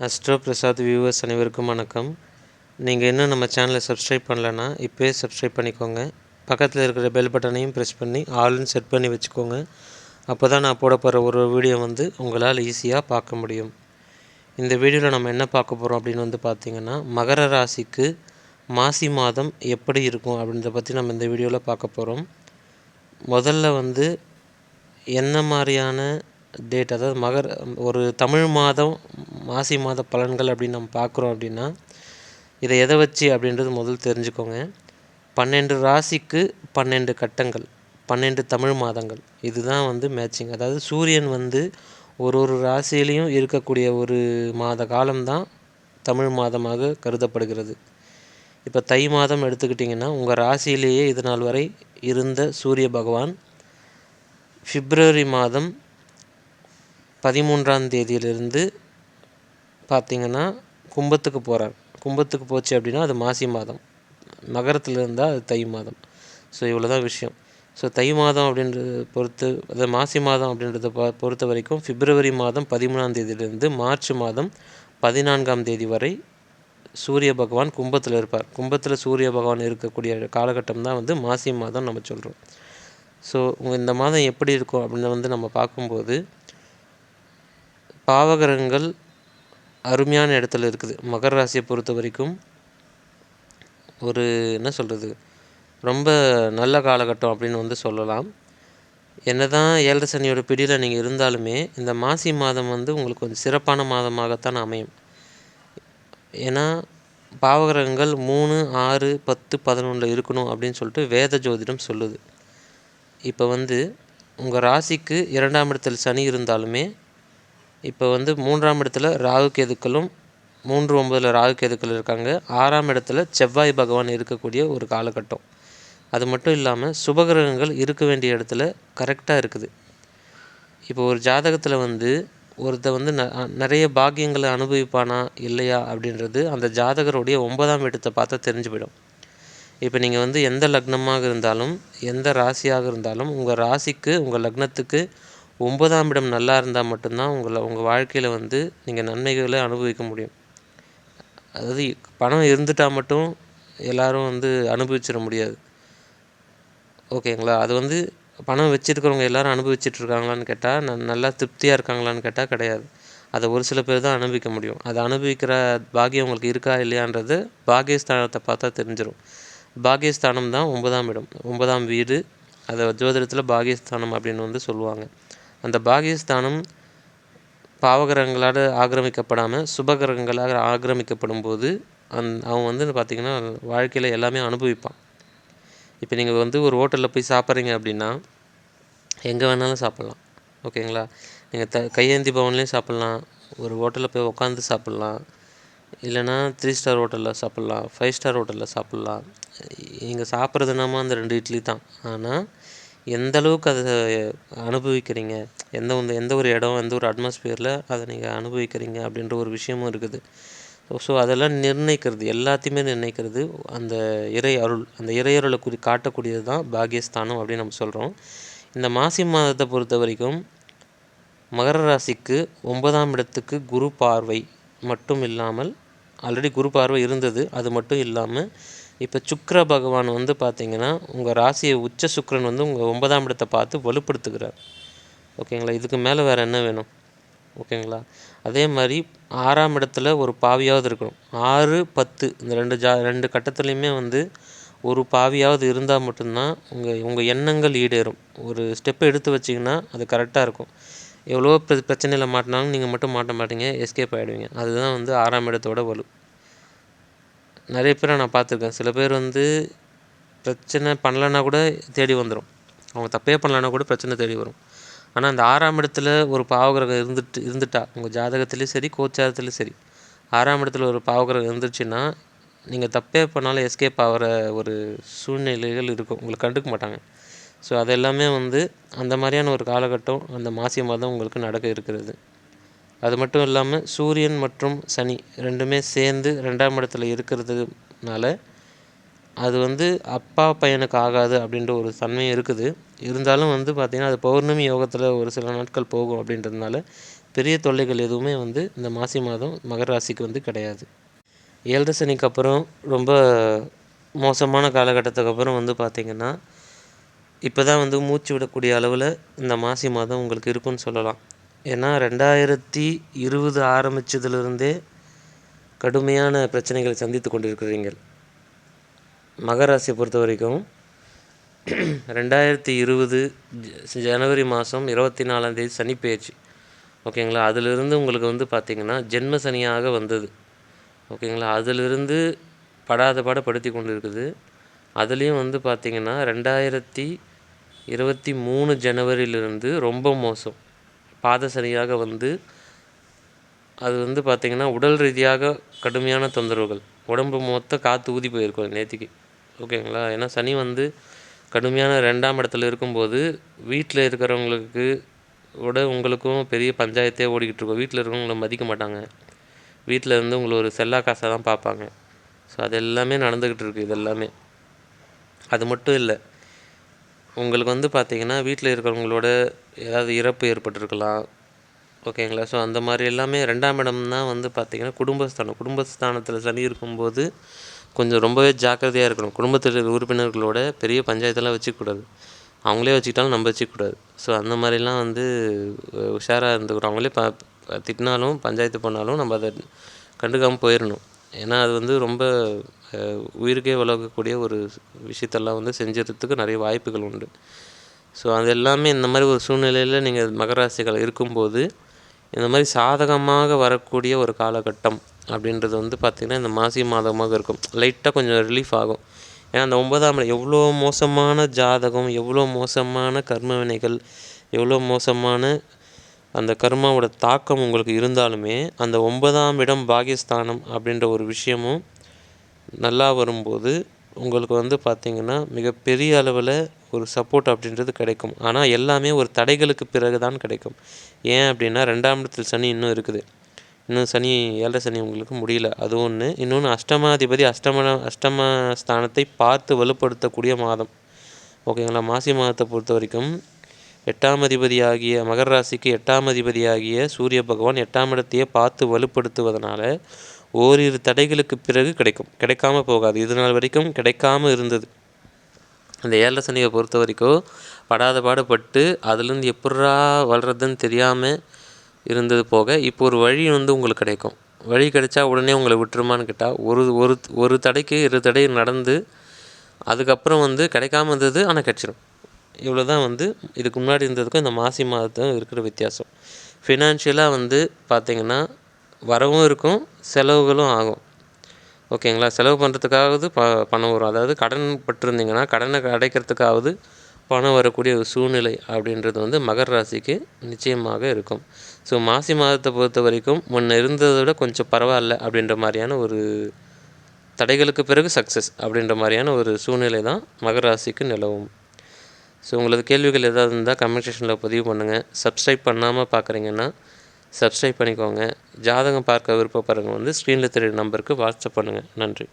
Astro Prasad viewers அனைவருக்கும் வணக்கம். நீங்கள் இன்னும் நம்ம சேனலை சப்ஸ்கிரைப் பண்ணலன்னா இப்போயே சப்ஸ்கிரைப் பண்ணிக்கோங்க. பக்கத்தில் இருக்கிற பெல் பட்டனையும் ப்ரெஸ் பண்ணி ஆல்னு செட் பண்ணி வச்சுக்கோங்க. அப்போ தான் நான் போட போகிற ஒரு வீடியோ வந்து உங்களால் ஈஸியாக பார்க்க முடியும். இந்த வீடியோவில் நம்ம என்ன பார்க்க போகிறோம் அப்படின்னு வந்து பார்த்திங்கன்னா மகர ராசிக்கு மாசி மாதம் எப்படி இருக்கும் அப்படின்றத பற்றி நம்ம இந்த வீடியோவில் பார்க்க போகிறோம் முதல்ல வந்து என்ன மாதிரியான டேட் அதாவது மகர் ஒரு தமிழ் மாதம் மாசி மாத பலன்கள் அப்படின்னு நம்ம பார்க்குறோம் அப்படின்னா இதை எதை வச்சு அப்படின்றது முதல் தெரிஞ்சுக்கோங்க. பன்னெண்டு ராசிக்கு பன்னெண்டு கட்டங்கள் பன்னெண்டு தமிழ் மாதங்கள். இதுதான் வந்து மேட்சிங் அதாவது சூரியன் வந்து ஒரு ஒரு ராசியிலையும் இருக்கக்கூடிய ஒரு மாத காலம்தான் தமிழ் மாதமாக கருதப்படுகிறது. இப்போ தை மாதம் எடுத்துக்கிட்டிங்கன்னா உங்கள் ராசியிலேயே இது நாள் வரை இருந்த சூரிய பகவான் பிப்ரவரி மாதம் பதிமூன்றாம் தேதியிலிருந்து பார்த்திங்கன்னா கும்பத்துக்கு போகிறார் கும்பத்துக்கு போச்சு அப்படின்னா அது மாசி மாதம். மகரத்தில் இருந்தால் அது தை மாதம். ஸோ இவ்வளோ தான் விஷயம். ஸோ தை மாதம் அப்படின்றத பொறுத்து அதாவது மாசி மாதம் அப்படின்றத பொறுத்த வரைக்கும் பிப்ரவரி மாதம் பதிமூணாம் தேதியிலிருந்து மார்ச் மாதம் பதினான்காம் தேதி வரை சூரிய பகவான் கும்பத்தில் இருப்பார். கும்பத்தில் சூரிய பகவான் இருக்கக்கூடிய காலகட்டம் தான் வந்து மாசி மாதம் நம்ம சொல்கிறோம் ஸோ இந்த மாதம் எப்படி இருக்கும் அப்படின்னு வந்து நம்ம பார்க்கும்போது பாவகிரகங்கள் அருமையான இடத்துல இருக்குது. மகர ராசியை பொறுத்த வரைக்கும் ஒரு என்ன சொல்கிறது ரொம்ப நல்ல காலகட்டம் அப்படின்னு வந்து சொல்லலாம். என்ன தான் ஏழரை சனியோட பிடியில் நீங்கள் இருந்தாலுமே இந்த மாசி மாதம் வந்து உங்களுக்கு கொஞ்சம் சிறப்பான மாதமாகத்தான் அமையும். ஏன்னா பாவகிரகங்கள் மூணு ஆறு பத்து பதினொன்றில் இருக்கணும் அப்படின்னு சொல்லிட்டு வேத ஜோதிடம் சொல்லுது. இப்போ வந்து உங்கள் ராசிக்கு இரண்டாம் இடத்தில் சனி இருந்தாலுமே இப்போ வந்து மூன்றாம் இடத்துல ராகு கேதுக்களும் மூன்று ஒம்பதில் ராகு கேதுக்கள் இருக்காங்க. ஆறாம் இடத்துல செவ்வாய் பகவான் இருக்கக்கூடிய ஒரு காலகட்டம். அது மட்டும் இல்லாமல் சுபகிரகங்கள் இருக்க வேண்டிய இடத்துல கரெக்டாக இருக்குது. இப்போ ஒரு ஜாதகத்தில் வந்து ஒருத்த வந்து ந நிறைய பாக்கியங்களை அனுபவிப்பானா இல்லையா அப்படின்றது அந்த ஜாதகருடைய ஒன்பதாம் இடத்தை பார்த்தா தெரிஞ்சு போயிடும். இப்போ நீங்கள் வந்து எந்த லக்னமாக இருந்தாலும் எந்த ராசியாக இருந்தாலும் உங்கள் ராசிக்கு உங்கள் லக்னத்துக்கு ஒன்பதாம் இடம் நல்லா இருந்தால் மட்டும்தான் உங்களை உங்கள் வாழ்க்கையில் வந்து நீங்கள் நன்மைகளை அனுபவிக்க முடியும். அதாவது பணம் இருந்துட்டால் மட்டும் எல்லோரும் வந்து அனுபவிச்சிட முடியாது. ஓகேங்களா? அது வந்து பணம் வச்சுருக்கிறவங்க எல்லோரும் அனுபவிச்சிட்ருக்காங்களான்னு கேட்டால் ந நல்லா திருப்தியாக இருக்காங்களான்னு கேட்டால் கிடையாது. அதை ஒரு சில பேர் தான் அனுபவிக்க முடியும். அதை அனுபவிக்கிற பாகியம் உங்களுக்கு இருக்கா இல்லையான்றது பாகியஸ்தானத்தை பார்த்தா தெரிஞ்சிடும் பாகியஸ்தானம் தான் ஒன்பதாம் இடம். ஒன்பதாம் வீடு. அதை ஜோதிடத்தில் பாகியஸ்தானம் அப்படின்னு வந்து சொல்லுவாங்க. அந்த பாகியஸ்தானம் பாவகிரகங்களால் ஆக்கிரமிக்கப்படாமல் சுபகிரகங்களாக ஆக்கிரமிக்கப்படும் போது அந் அவன் வந்து பார்த்திங்கன்னா வாழ்க்கையில் எல்லாமே அனுபவிப்பான். இப்போ நீங்கள் வந்து ஒரு ஹோட்டலில் போய் சாப்பிட்றீங்க அப்படின்னா எங்கே வேணாலும் சாப்பிட்லாம். ஓகேங்களா? நீங்கள் த கையேந்தி பவன்லேயும் சாப்பிட்லாம். ஒரு ஹோட்டலில் போய் உட்காந்து சாப்பிட்லாம். இல்லைனா த்ரீ ஸ்டார் ஹோட்டலில் சாப்பிட்லாம். ஃபைவ் ஸ்டார் ஹோட்டலில் சாப்பிட்லாம். நீங்கள் சாப்பிட்றதுனாமா அந்த ரெண்டு இட்லி தான். ஆனால் எந்த அளவுக்கு அதை அனுபவிக்கிறீங்க? எந்த வந்து எந்த ஒரு இடம் எந்த ஒரு அட்மாஸ்பியரில் அதை நீங்கள் அனுபவிக்கிறீங்க அப்படின்ற ஒரு விஷயமும் இருக்குது. ஸோ அதெல்லாம் நிர்ணயிக்கிறது எல்லாத்தையுமே நிர்ணயிக்கிறது அந்த இறை அருள் அந்த இறை அருளை குறி காட்டக்கூடியது தான் பாகியஸ்தானம் அப்படின்னு நம்ம சொல்கிறோம் இந்த மாசி மாதத்தை பொறுத்த வரைக்கும் மகர ராசிக்கு ஒன்பதாம் இடத்துக்கு குரு பார்வை மட்டும் இல்லாமல் ஆல்ரெடி குரு பார்வை இருந்தது அது மட்டும் இல்லாமல் இப்போ சுக்கர பகவான் வந்து பார்த்திங்கன்னா உங்கள் ராசியை உச்ச சுக்கரன் வந்து உங்கள் ஒன்பதாம் இடத்தை பார்த்து வலுப்படுத்துகிறார். ஓகேங்களா? இதுக்கு மேலே வேறு என்ன வேணும்? ஓகேங்களா? அதே மாதிரி ஆறாம் இடத்துல ஒரு பாவியாவது இருக்கணும். ஆறு பத்து இந்த ரெண்டு ஜா ரெண்டு கட்டத்துலேயுமே வந்து ஒரு பாவியாவது இருந்தால் மட்டும்தான் உங்கள் உங்கள் எண்ணங்கள் ஈடேறும். ஒரு ஸ்டெப்பை எடுத்து வச்சிங்கன்னா அது கரெக்டாக இருக்கும். எவ்வளோ பிர பிரச்சனையில் மாட்டினாலும் நீங்கள் மட்டும் மாட்ட மாட்டீங்க எஸ்கேப் ஆகிடுவீங்க அதுதான் வந்து ஆறாம் இடத்தோட வலு. நிறைய பேரை நான் பார்த்துருக்கேன். சில பேர் வந்து பிரச்சனை பண்ணலன்னா கூட தேடி வந்துடும் அவங்க தப்பே பண்ணலன்னா கூட பிரச்சனை தேடி வரும். ஆனால் அந்த ஆறாம் இடத்துல ஒரு பாவகிரகம் இருந்துட்டு இருந்துட்டா உங்கள் ஜாதகத்துலேயும் சரி கோச்சாரத்துலேயும் சரி. ஆறாம் இடத்துல ஒரு பாவகிரகம் இருந்துச்சுன்னா நீங்கள் தப்பே பண்ணாலும் எஸ்கேப் ஆகிற ஒரு சூழ்நிலைகள் இருக்கும். உங்களை கண்டுக்க மாட்டாங்க. ஸோ அதெல்லாமே வந்து அந்த மாதிரியான ஒரு காலகட்டம் அந்த மாசி மாதம் உங்களுக்கு நடக்க இருக்கிறது. அது மட்டும் இல்லாமல் சூரியன் மற்றும் சனி ரெண்டுமே சேர்ந்து ரெண்டாம் இடத்துல இருக்கிறதுனால அது வந்து அப்பா பையனுக்கு ஆகாது அப்படின்ற ஒரு தன்மையும் இருக்குது. இருந்தாலும் வந்து பார்த்திங்கன்னா அது பௌர்ணமி யோகத்தில் ஒரு சில நாட்கள் போகும் அப்படின்றதுனால பெரிய தொல்லைகள் எதுவுமே வந்து இந்த மாசி மாதம் மகர ராசிக்கு வந்து கிடையாது. ஏழரை சனிக்கு அப்புறம் ரொம்ப மோசமான காலகட்டத்துக்கு அப்புறம் வந்து பார்த்திங்கன்னா இப்போ தான் வந்து மூச்சு விடக்கூடிய அளவில் இந்த மாசி மாதம் உங்களுக்கு இருக்குன்னு சொல்லலாம். ஏன்னா ரெண்டாயிரத்தி இருபது ஆரம்பித்ததுலேருந்தே கடுமையான பிரச்சனைகளை சந்தித்து கொண்டிருக்கிறீர்கள். மகர ராசியை பொறுத்த வரைக்கும் ரெண்டாயிரத்தி இருபது ஜனவரி மாதம் இருபத்தி நாலாந்தேதி சனி பயிற்சி ஓகேங்களா அதிலிருந்து உங்களுக்கு வந்து பார்த்திங்கன்னா ஜென்ம சனியாக வந்தது. ஓகேங்களா அதிலிருந்து படாத பாட படுத்தி கொண்டு இருக்குது அதுலேயும் வந்து பார்த்திங்கன்னா ரெண்டாயிரத்தி இருபத்தி மூணு ஜனவரியிலிருந்து ரொம்ப மோசம். பாத சனியாக வந்து அது வந்து பார்த்திங்கன்னா உடல் ரீதியாக கடுமையான தொந்தரவுகள். உடம்பு மொத்த காற்று ஊதி போயிருக்கும் நேற்றுக்கு ஓகேங்களா? ஏன்னா சனி வந்து கடுமையான ரெண்டாம் இடத்துல இருக்கும்போது வீட்டில் இருக்கிறவங்களுக்கு விட உங்களுக்கும் பெரிய பஞ்சாயத்தே ஓடிக்கிட்டு இருக்கும். வீட்டில் இருக்கிறவங்கள மதிக்க மாட்டாங்க. வீட்டில் இருந்து உங்களை ஒரு செல்லா காசாக தான் பார்ப்பாங்க. ஸோ அது எல்லாமே நடந்துக்கிட்டு இருக்குது இது எல்லாமே. அது மட்டும் இல்லை. உங்களுக்கு வந்து பார்த்திங்கன்னா வீட்டில் இருக்கிறவங்களோட ஏதாவது இறப்பு ஏற்பட்டிருக்கலாம். ஓகேங்களா? ஸோ அந்த மாதிரி எல்லாமே ரெண்டாம் இடம் தான் வந்து பார்த்திங்கன்னா குடும்பஸ்தானம். குடும்பஸ்தானத்தில் சனி இருக்கும்போது கொஞ்சம் ரொம்பவே ஜாக்கிரதையாக இருக்கணும். குடும்பத்தில் இருக்கிற உறுப்பினர்களோட பெரிய பஞ்சாயத்தெல்லாம் வச்சுக்கூடாது அவங்களே வச்சுக்கிட்டாலும் நம்ம வச்சுக்கூடாது ஸோ அந்த மாதிரிலாம் வந்து உஷாராக இருந்துக்கிறோம் அவங்களே ப திட்டினாலும் பஞ்சாயத்து பண்ணாலும் நம்ம அதை கண்டுக்காமல் போயிடணும். ஏன்னா அது வந்து ரொம்ப உயிருக்கே விலகக்கூடிய ஒரு விஷயத்தெல்லாம் வந்து செஞ்சுறதுக்கு நிறைய வாய்ப்புகள் உண்டு. ஸோ அது எல்லாமே இந்த மாதிரி ஒரு சூழ்நிலையில் நீங்கள் மகராசிகள் இருக்கும்போது இந்த மாதிரி சாதகமாக வரக்கூடிய ஒரு காலகட்டம் அப்படின்றது வந்து பார்த்திங்கன்னா இந்த மாசி மாதமாக இருக்கும். லைட்டாக கொஞ்சம் ரிலீஃப் ஆகும். ஏன்னா அந்த ஒன்பதாம் இடம் எவ்வளோ மோசமான ஜாதகம் எவ்வளோ மோசமான கர்ம வினைகள் எவ்வளோ மோசமான அந்த கர்மாவோட தாக்கம் உங்களுக்கு இருந்தாலுமே அந்த ஒன்பதாம் இடம் பாகிஸ்தானம் அப்படின்ற ஒரு விஷயமும் நல்லா வரும்போது உங்களுக்கு வந்து பார்த்திங்கன்னா மிகப்பெரிய அளவில் ஒரு சப்போர்ட் அப்படின்றது கிடைக்கும். ஆனால் எல்லாமே ஒரு தடைகளுக்கு பிறகு தான் கிடைக்கும். ஏன் அப்படின்னா ரெண்டாம் இடத்தில் சனி இன்னும் இருக்குது. இன்னும் சனி ஏழரை சனி உங்களுக்கு முடியல. அது ஒன்று இன்னொன்று அஷ்டமாதிபதி அஷ்டம அஷ்டம ஸ்தானத்தை பார்த்து வலுப்படுத்தக்கூடிய மாதம். ஓகேங்களா? மாசி மாதத்தை பொறுத்த வரைக்கும் எட்டாம் அதிபதியாகிய மகர ராசிக்கு எட்டாம் அதிபதியாகிய சூரிய பகவான் எட்டாம் இடத்தையே பார்த்து வலுப்படுத்துவதனால ஓரிரு தடைகளுக்கு பிறகு கிடைக்கும். கிடைக்காம போகாது. இது நாள் வரைக்கும் கிடைக்காம இருந்தது. அந்த ஏழரை சனியை பொறுத்த வரைக்கும் படாத பாடுபட்டு அதுலேருந்து எப்பட்றா வளர்றதுன்னு தெரியாமல் இருந்தது போக இப்போ ஒரு வழி வந்து உங்களுக்கு கிடைக்கும். வழி கிடைச்சா உடனே உங்களை விட்டுருமான்னு கேட்டால் ஒரு ஒரு ஒரு தடைக்கு இரு தடை நடந்து அதுக்கப்புறம் வந்து கிடைக்காம இருந்தது ஆனால் கிடச்சிடும் இவ்வளோ தான் வந்து இதுக்கு முன்னாடி இருந்ததுக்கும் இந்த மாசி மாதத்துக்கும் இருக்கிற வித்தியாசம். ஃபினான்ஷியலாக வந்து பார்த்திங்கன்னா வரவும் இருக்கும் செலவுகளும் ஆகும். ஓகேங்களா? செலவு பண்ணுறதுக்காவது ப பணம் வரும். அதாவது கடன் பட்டிருந்தீங்கன்னா கடனை அடைக்கிறதுக்காவது பணம் வரக்கூடிய ஒரு சூழ்நிலை அப்படின்றது வந்து மகர ராசிக்கு நிச்சயமாக இருக்கும். ஸோ மாசி மாதத்தை பொறுத்த வரைக்கும் முன்ன இருந்ததை விட கொஞ்சம் பரவாயில்ல அப்படின்ற மாதிரியான ஒரு தடைகளுக்கு பிறகு சக்ஸஸ் அப்படின்ற மாதிரியான ஒரு சூழ்நிலை தான் மகர ராசிக்கு நிலவும். ஸோ உங்களது கேள்விகள் ஏதாவது இருந்தால் கமெண்ட் செக்ஷனில் பதிவு பண்ணுங்கள் சப்ஸ்கிரைப் பண்ணாமல் பார்க்குறீங்கன்னா சப்ஸ்கிரைப் பண்ணிக்கோங்க. ஜாதகம் பார்க்க விருப்பப்படுறவங்க வந்து ஸ்க்ரீனில் தெரியுற நம்பருக்கு வாட்ஸ்அப் பண்ணுங்கள் நன்றி.